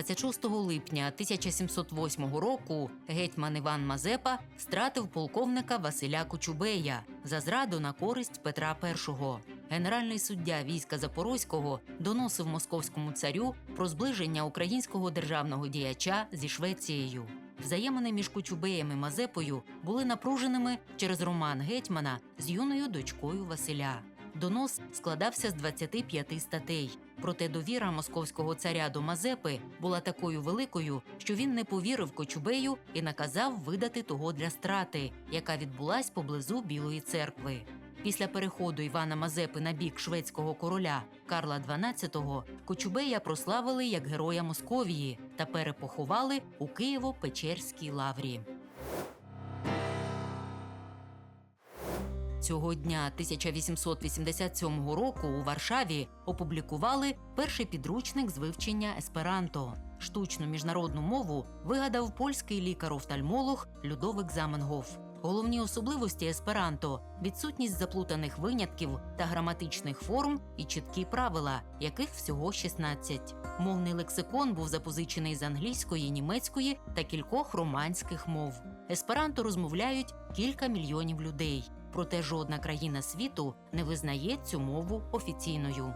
26 липня 1708 року гетьман Іван Мазепа стратив полковника Василя Кочубея за зраду на користь Петра І. Генеральний суддя війська Запорозького доносив московському царю про зближення українського державного діяча зі Швецією. Взаємини між Кочубеєм і Мазепою були напруженими через роман гетьмана з юною дочкою Василя. Донос складався з 25 статей. Проте довіра московського царя до Мазепи була такою великою, що він не повірив Кочубею і наказав видати того для страти, яка відбулась поблизу Білої церкви. Після переходу Івана Мазепи на бік шведського короля Карла XII Кочубея прославили як героя Московії та перепоховали у Києво-Печерській лаврі. Цього дня 1887 року у Варшаві опублікували перший підручник з вивчення есперанто. Штучну міжнародну мову вигадав польський лікар-офтальмолог Людовик Заменгоф. Головні особливості есперанто відсутність заплутаних винятків та граматичних форм і чіткі правила, яких всього 16. Мовний лексикон був запозичений з англійської, німецької та кількох романських мов. Есперанто розмовляють кілька мільйонів людей, проте жодна країна світу не визнає цю мову офіційною.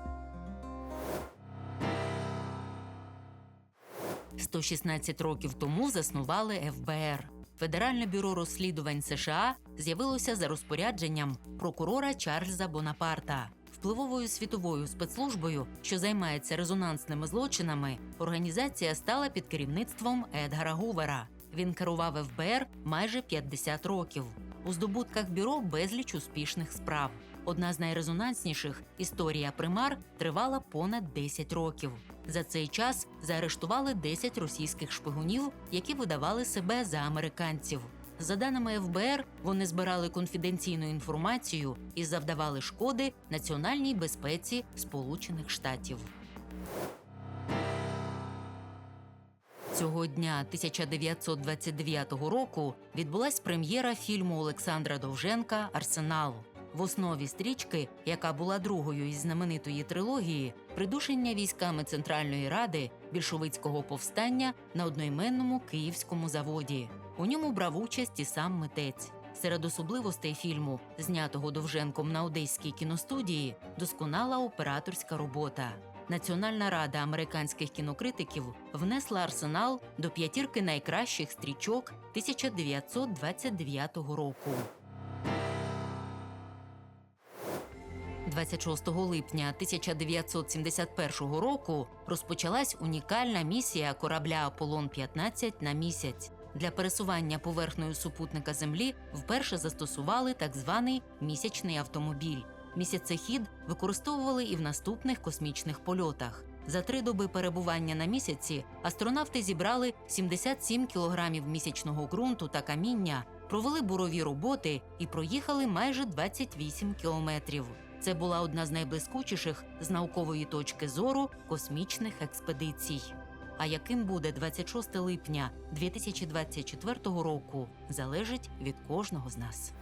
116 років тому заснували ФБР. Федеральне бюро розслідувань США з'явилося за розпорядженням прокурора Чарльза Бонапарта. Впливовою світовою спецслужбою, що займається резонансними злочинами, організація стала під керівництвом Едгара Гувера. Він керував ФБР майже 50 років. У здобутках бюро безліч успішних справ. Одна з найрезонансніших історія примар тривала понад 10 років. За цей час заарештували 10 російських шпигунів, які видавали себе за американців. За даними ФБР, вони збирали конфіденційну інформацію і завдавали шкоди національній безпеці Сполучених Штатів. Цього дня 1929 року відбулась прем'єра фільму Олександра Довженка Арсенал. В основі стрічки, яка була другою із знаменитої трилогії, придушення військами Центральної Ради більшовицького повстання на одноіменному київському заводі. У ньому брав участь і сам митець. Серед особливостей фільму, знятого Довженком на одеській кіностудії, досконала операторська робота. Національна рада американських кінокритиків внесла арсенал до п'ятірки найкращих стрічок 1929 року. 26 липня 1971 року розпочалась унікальна місія корабля Аполлон 15 на місяць. Для пересування поверхнею супутника Землі вперше застосували так званий місячний автомобіль. Місяцехід використовували і в наступних космічних польотах. За три доби перебування на місяці астронавти зібрали 77 кілограмів місячного ґрунту та каміння, провели бурові роботи і проїхали майже 28 кілометрів. Це була одна з найблискучіших з наукової точки зору космічних експедицій. А яким буде 26 липня 2024 року, залежить від кожного з нас.